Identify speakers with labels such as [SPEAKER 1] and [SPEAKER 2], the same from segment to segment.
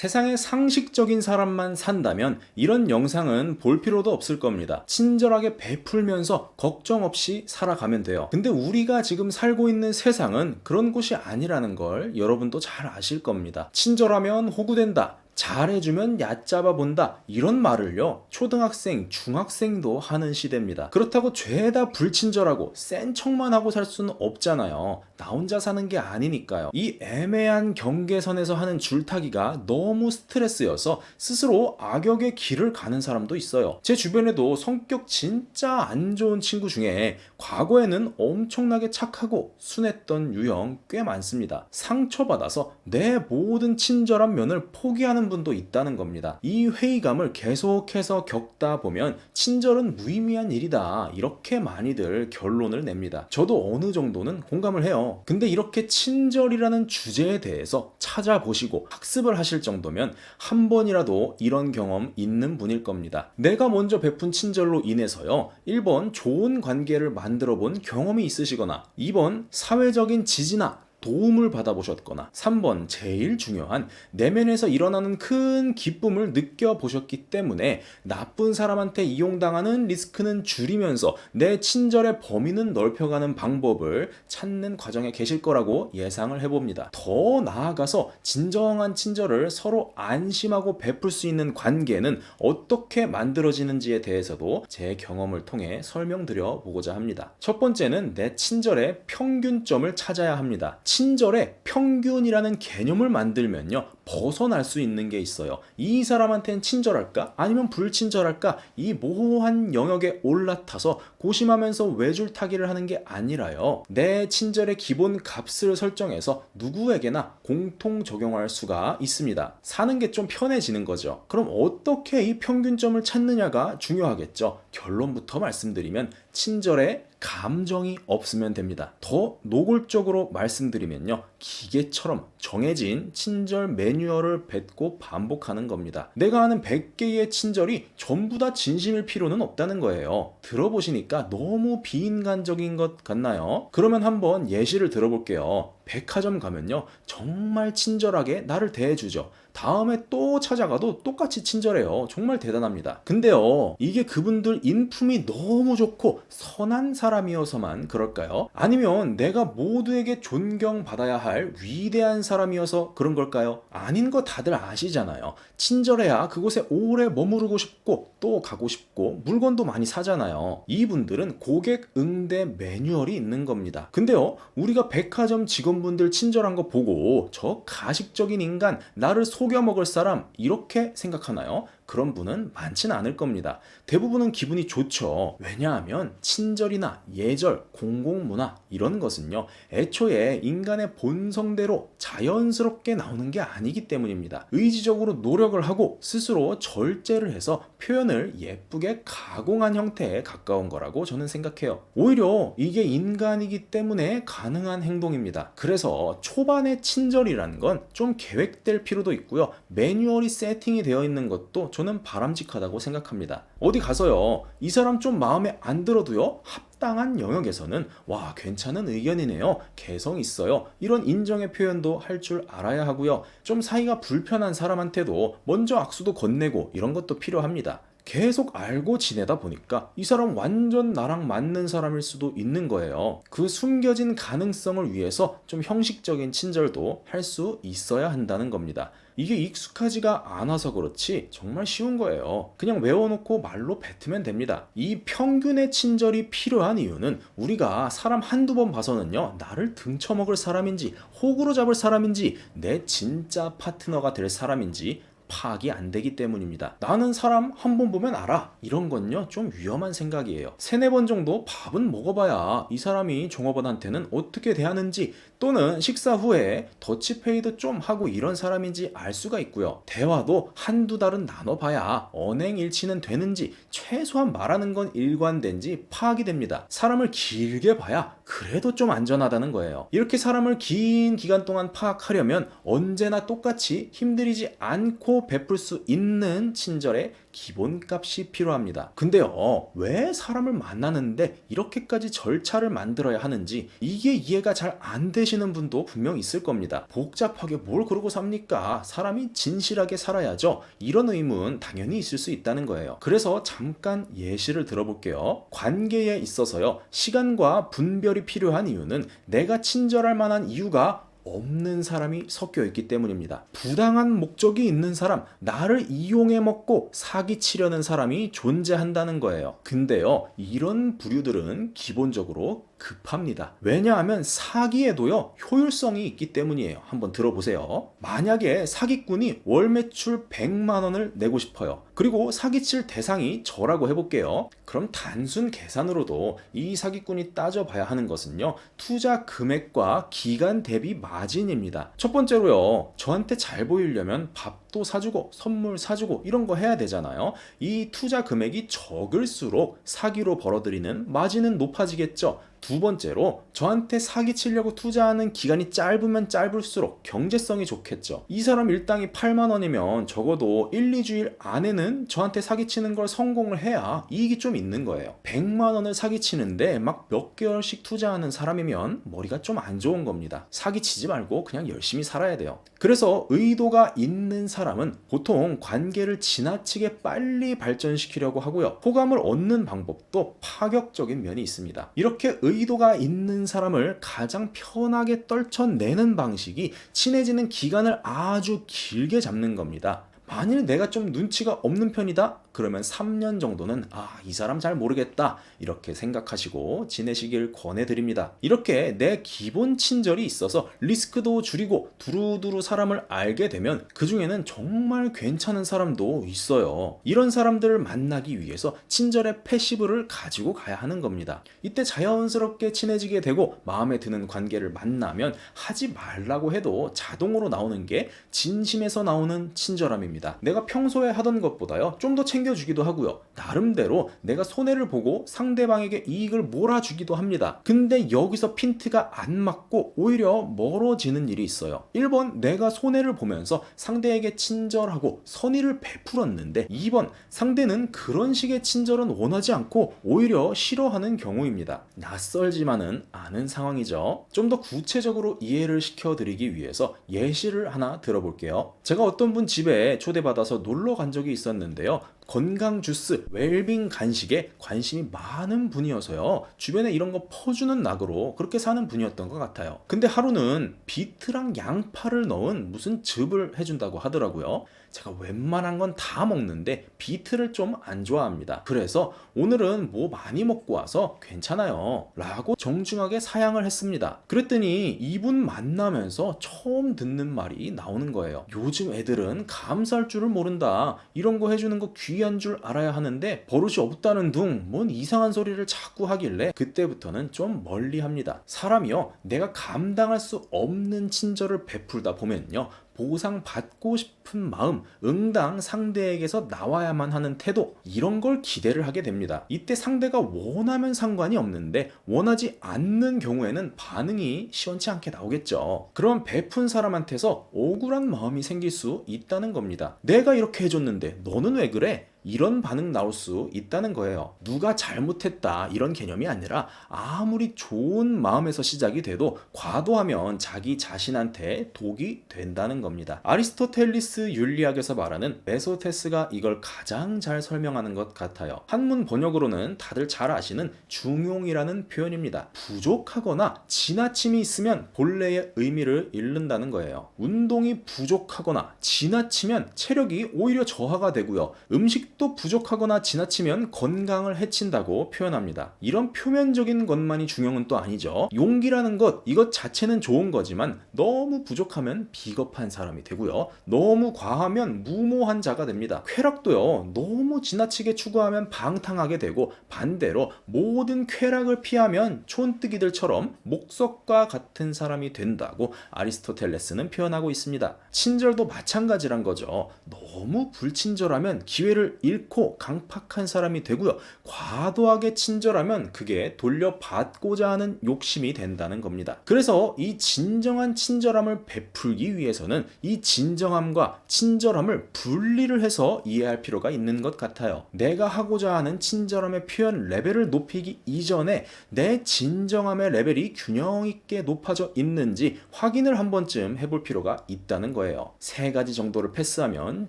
[SPEAKER 1] 세상에 상식적인 사람만 산다면 이런 영상은 볼 필요도 없을 겁니다. 친절하게 베풀면서 걱정 없이 살아가면 돼요. 근데 우리가 지금 살고 있는 세상은 그런 곳이 아니라는 걸 여러분도 잘 아실 겁니다. 친절하면 호구된다. 잘해주면 얕잡아 본다. 이런 말을요, 초등학생, 중학생도 하는 시대입니다. 그렇다고 죄다 불친절하고 센 척만 하고 살 수는 없잖아요. 나 혼자 사는 게 아니니까요. 이 애매한 경계선에서 하는 줄타기가 너무 스트레스여서 스스로 악역의 길을 가는 사람도 있어요. 제 주변에도 성격 진짜 안 좋은 친구 중에 과거에는 엄청나게 착하고 순했던 유형 꽤 많습니다. 상처받아서 내 모든 친절한 면을 포기하는 분도 있다는 겁니다. 이 회의감을 계속해서 겪다 보면 친절은 무의미한 일이다. 이렇게 많이들 결론을 냅니다. 저도 어느 정도는 공감을 해요. 근데 이렇게 친절이라는 주제에 대해서 찾아보시고 학습을 하실 정도면 한 번이라도 이런 경험 있는 분일 겁니다. 내가 먼저 베푼 친절로 인해서요. 1번 좋은 관계를 만들어 본 경험이 있으시거나 2번 사회적인 지지나 도움을 받아보셨거나 3번 제일 중요한 내면에서 일어나는 큰 기쁨을 느껴보셨기 때문에 나쁜 사람한테 이용당하는 리스크는 줄이면서 내 친절의 범위는 넓혀가는 방법을 찾는 과정에 계실 거라고 예상을 해봅니다. 더 나아가서 진정한 친절을 서로 안심하고 베풀 수 있는 관계는 어떻게 만들어지는지에 대해서도 제 경험을 통해 설명드려 보고자 합니다. 첫 번째는 내 친절의 평균점을 찾아야 합니다. 친절의 평균이라는 개념을 만들면요. 벗어날 수 있는 게 있어요. 이 사람한테는 친절할까? 아니면 불친절할까? 이 모호한 영역에 올라타서 고심하면서 외줄타기를 하는 게 아니라요. 내 친절의 기본 값을 설정해서 누구에게나 공통 적용할 수가 있습니다. 사는 게 좀 편해지는 거죠. 그럼 어떻게 이 평균점을 찾느냐가 중요하겠죠. 결론부터 말씀드리면 친절에 감정이 없으면 됩니다. 더 노골적으로 말씀드리면요. 기계처럼 정해진 친절 매뉴얼을 뱉고 반복하는 겁니다. 내가 아는 100개의 친절이 전부 다 진심일 필요는 없다는 거예요. 들어보시니까 너무 비인간적인 것 같나요? 그러면 한번 예시를 들어볼게요. 백화점 가면요. 정말 친절하게 나를 대해주죠. 다음에 또 찾아가도 똑같이 친절해요. 정말 대단합니다. 근데요, 이게 그분들 인품이 너무 좋고 선한 사람이어서만 그럴까요? 아니면 내가 모두에게 존경받아야 할 위대한 사람이어서 그런 걸까요? 아닌 거 다들 아시잖아요. 친절해야 그곳에 오래 머무르고 싶고 또 가고 싶고 물건도 많이 사잖아요. 이분들은 고객 응대 매뉴얼이 있는 겁니다. 근데요, 우리가 백화점 직원 분들 친절한 거 보고 저 가식적인 인간, 나를 속여 먹을 사람 이렇게 생각하나요? 그런 분은 많지는 않을 겁니다. 대부분은 기분이 좋죠. 왜냐하면 친절이나 예절, 공공문화 이런 것은요. 애초에 인간의 본성대로 자연스럽게 나오는 게 아니기 때문입니다. 의지적으로 노력을 하고 스스로 절제를 해서 표현을 예쁘게 가공한 형태에 가까운 거라고 저는 생각해요. 오히려 이게 인간이기 때문에 가능한 행동입니다. 그래서 초반의 친절이라는 건 좀 계획될 필요도 있고요. 매뉴얼이 세팅이 되어 있는 것도 저는 바람직하다고 생각합니다. 어디 가서요, 이 사람 좀 마음에 안 들어도요, 합당한 영역에서는 와, 괜찮은 의견이네요. 개성 있어요. 이런 인정의 표현도 할 줄 알아야 하고요. 좀 사이가 불편한 사람한테도 먼저 악수도 건네고 이런 것도 필요합니다. 계속 알고 지내다 보니까 이 사람 완전 나랑 맞는 사람일 수도 있는 거예요. 그 숨겨진 가능성을 위해서 좀 형식적인 친절도 할 수 있어야 한다는 겁니다. 이게 익숙하지가 않아서 그렇지 정말 쉬운 거예요. 그냥 외워놓고 말로 뱉으면 됩니다. 이 평균의 친절이 필요한 이유는 우리가 사람 한두 번 봐서는요, 나를 등쳐먹을 사람인지, 호구로 잡을 사람인지, 내 진짜 파트너가 될 사람인지, 파악이 안 되기 때문입니다. 나는 사람 한 번 보면 알아. 이런 건요, 좀 위험한 생각이에요. 세네 번 정도 밥은 먹어봐야 이 사람이 종업원한테는 어떻게 대하는지 또는 식사 후에 더치페이도 좀 하고 이런 사람인지 알 수가 있고요. 대화도 한두 달은 나눠봐야 언행일치는 되는지 최소한 말하는 건 일관된지 파악이 됩니다. 사람을 길게 봐야 그래도 좀 안전하다는 거예요. 이렇게 사람을 긴 기간 동안 파악하려면 언제나 똑같이 힘들이지 않고 베풀 수 있는 친절의 기본값이 필요합니다. 근데요, 왜 사람을 만나는데 이렇게까지 절차를 만들어야 하는지 이게 이해가 잘 안 되시는 분도 분명 있을 겁니다. 복잡하게 뭘 그러고 삽니까? 사람이 진실하게 살아야죠. 이런 의문 당연히 있을 수 있다는 거예요. 그래서 잠깐 예시를 들어볼게요. 관계에 있어서요, 시간과 분별이 필요한 이유는 내가 친절할 만한 이유가 없는 사람이 섞여 있기 때문입니다. 부당한 목적이 있는 사람, 나를 이용해 먹고 사기치려는 사람이 존재한다는 거예요. 근데요, 이런 부류들은 기본적으로 급합니다. 왜냐하면 사기에도요, 효율성이 있기 때문이에요. 한번 들어보세요. 만약에 사기꾼이 월 매출 100만 원을 내고 싶어요. 그리고 사기칠 대상이 저라고 해볼게요. 그럼 단순 계산으로도 이 사기꾼이 따져봐야 하는 것은요, 투자 금액과 기간 대비 마진입니다. 첫 번째로요, 저한테 잘 보이려면 밥도 사주고 선물 사주고 이런 거 해야 되잖아요. 이 투자 금액이 적을수록 사기로 벌어들이는 마진은 높아지겠죠. 두 번째로 저한테 사기 치려고 투자하는 기간이 짧으면 짧을수록 경제성이 좋겠죠. 이 사람 일당이 8만 원이면 적어도 1, 2주일 안에는 저한테 사기 치는 걸 성공을 해야 이익이 좀 있는 거예요. 100만 원을 사기 치는데 막 몇 개월씩 투자하는 사람이면 머리가 좀 안 좋은 겁니다. 사기 치지 말고 그냥 열심히 살아야 돼요. 그래서 의도가 있는 사람은 보통 관계를 지나치게 빨리 발전시키려고 하고요. 호감을 얻는 방법도 파격적인 면이 있습니다. 이렇게 의 도가 있는 사람을 가장 편하게 떨쳐내는 방식이 친해지는 기간을 아주 길게 잡는 겁니다. 만일 내가 좀 눈치가 없는 편이다? 그러면 3년 정도는 아, 이 사람 잘 모르겠다. 이렇게 생각하시고 지내시길 권해드립니다. 이렇게 내 기본 친절이 있어서 리스크도 줄이고 두루두루 사람을 알게 되면 그 중에는 정말 괜찮은 사람도 있어요. 이런 사람들을 만나기 위해서 친절의 패시브를 가지고 가야 하는 겁니다. 이때 자연스럽게 친해지게 되고 마음에 드는 관계를 만나면 하지 말라고 해도 자동으로 나오는 게 진심에서 나오는 친절함입니다. 내가 평소에 하던 것보다요. 좀 더 챙 겨주기도 하고요. 나름대로 내가 손해를 보고 상대방에게 이익을 몰아주기도 합니다. 근데 여기서 핀트가 안 맞고 오히려 멀어지는 일이 있어요. 1번 내가 손해를 보면서 상대에게 친절하고 선의를 베풀었는데 2번 상대는 그런 식의 친절은 원하지 않고 오히려 싫어하는 경우입니다. 낯설지만은 않은 상황이죠. 좀 더 구체적으로 이해를 시켜드리기 위해서 예시를 하나 들어볼게요. 제가 어떤 분 집에 초대받아서 놀러 간 적이 있었는데요. 건강 주스, 웰빙 간식에 관심이 많은 분이어서요. 주변에 이런 거 퍼주는 낙으로 그렇게 사는 분이었던 것 같아요. 근데 하루는 비트랑 양파를 넣은 무슨 즙을 해준다고 하더라고요. 제가 웬만한 건 다 먹는데 비트를 좀 안 좋아합니다. 그래서 오늘은 뭐 많이 먹고 와서 괜찮아요. 라고 정중하게 사양을 했습니다. 그랬더니 이분 만나면서 처음 듣는 말이 나오는 거예요. 요즘 애들은 감사할 줄을 모른다. 이런 거 해주는 거 귀한 줄 알아야 하는데 버릇이 없다는 둥 뭔 이상한 소리를 자꾸 하길래 그때부터는 좀 멀리 합니다. 사람이요. 내가 감당할 수 없는 친절을 베풀다 보면요. 보상 받고 싶은 마음, 응당 상대에게서 나와야만 하는 태도, 이런 걸 기대를 하게 됩니다. 이때 상대가 원하면 상관이 없는데, 원하지 않는 경우에는 반응이 시원치 않게 나오겠죠. 그럼 베푼 사람한테서 억울한 마음이 생길 수 있다는 겁니다. 내가 이렇게 해줬는데, 너는 왜 그래? 이런 반응 나올 수 있다는 거예요. 누가 잘못했다 이런 개념이 아니라 아무리 좋은 마음에서 시작이 돼도 과도하면 자기 자신한테 독이 된다는 겁니다. 아리스토텔리스 윤리학에서 말하는 메소테스가 이걸 가장 잘 설명하는 것 같아요. 한문 번역으로는 다들 잘 아시는 중용이라는 표현입니다. 부족하거나 지나침이 있으면 본래의 의미를 잃는다는 거예요. 운동이 부족하거나 지나치면 체력이 오히려 저하가 되고요. 음식 또 부족하거나 지나치면 건강을 해친다고 표현합니다. 이런 표면적인 것만이 중요한 또 아니죠. 용기라는 것, 이것 자체는 좋은 거지만 너무 부족하면 비겁한 사람이 되고요. 너무 과하면 무모한 자가 됩니다. 쾌락도요, 너무 지나치게 추구하면 방탕하게 되고 반대로 모든 쾌락을 피하면 촌뜨기들처럼 목석과 같은 사람이 된다고 아리스토텔레스는 표현하고 있습니다. 친절도 마찬가지란 거죠. 너무 불친절하면 기회를 잃고 강팍한 사람이 되고요. 과도하게 친절하면 그게 돌려받고자 하는 욕심이 된다는 겁니다. 그래서 이 진정한 친절함을 베풀기 위해서는 이 진정함과 친절함을 분리를 해서 이해할 필요가 있는 것 같아요. 내가 하고자 하는 친절함의 표현 레벨을 높이기 이전에 내 진정함의 레벨이 균형 있게 높아져 있는지 확인을 한 번쯤 해볼 필요가 있다는 거예요. 세 가지 정도를 패스하면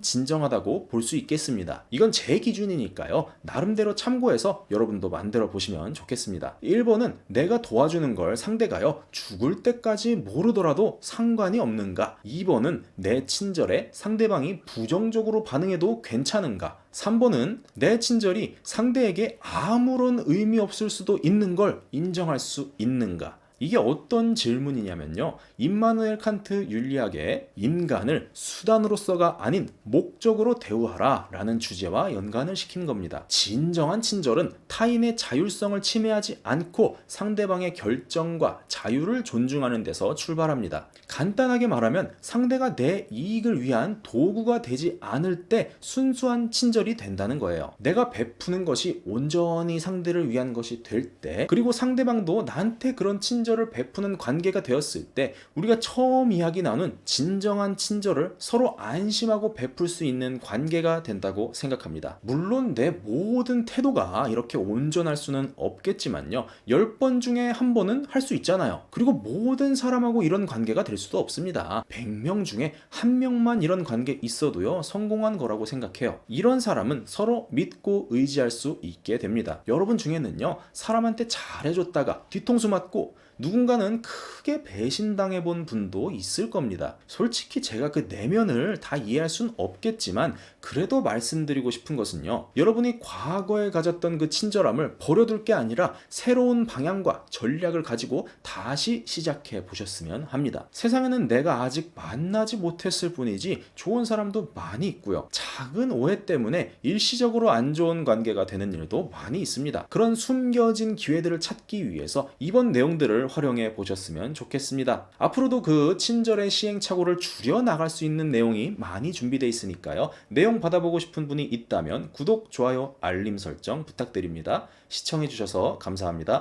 [SPEAKER 1] 진정하다고 볼 수 있겠습니다. 이건 제 기준이니까요. 나름대로 참고해서 여러분도 만들어 보시면 좋겠습니다. 1번은 내가 도와주는 걸 상대가요. 죽을 때까지 모르더라도 상관이 없는가? 2번은 내 친절에 상대방이 부정적으로 반응해도 괜찮은가? 3번은 내 친절이 상대에게 아무런 의미 없을 수도 있는 걸 인정할 수 있는가? 이게 어떤 질문이냐면요. 임마누엘 칸트 윤리학의 인간을 수단으로서가 아닌 목적으로 대우하라 라는 주제와 연관을 시킨 겁니다. 진정한 친절은 타인의 자율성을 침해하지 않고 상대방의 결정과 자유를 존중하는 데서 출발합니다. 간단하게 말하면 상대가 내 이익을 위한 도구가 되지 않을 때 순수한 친절이 된다는 거예요. 내가 베푸는 것이 온전히 상대를 위한 것이 될 때, 그리고 상대방도 나한테 그런 친절을 베푸는 관계가 되었을 때, 우리가 처음 이야기 나눈 진정한 친절을 서로 안심하고 베풀 수 있는 관계가 된다고 생각합니다. 물론 내 모든 태도가 이렇게 온전할 수는 없겠지만요. 10번 중에 한 번은 할 수 있잖아요. 그리고 모든 사람하고 이런 관계가 될 수도 없습니다. 100명 중에 한 명만 이런 관계 있어도요. 성공한 거라고 생각해요. 이런 사람은 서로 믿고 의지할 수 있게 됩니다. 여러분 중에는요. 사람한테 잘해줬다가 뒤통수 맞고 누군가는 크게 배신당해 본 분도 있을 겁니다. 솔직히 제가 그 내면을 다 이해할 순 없겠지만 그래도 말씀드리고 싶은 것은요. 여러분이 과거에 가졌던 그 친절함을 버려둘 게 아니라 새로운 방향과 전략을 가지고 다시 시작해 보셨으면 합니다. 세상에는 내가 아직 만나지 못했을 뿐이지 좋은 사람도 많이 있고요. 작은 오해 때문에 일시적으로 안 좋은 관계가 되는 일도 많이 있습니다. 그런 숨겨진 기회들을 찾기 위해서 이번 내용들을 활용해 보셨으면 좋겠습니다. 앞으로도 그 친절의 시행착오를 줄여 나갈 수 있는 내용이 많이 준비되어 있으니까요. 내용 받아보고 싶은 분이 있다면 구독, 좋아요, 알림 설정 부탁드립니다. 시청해 주셔서 감사합니다.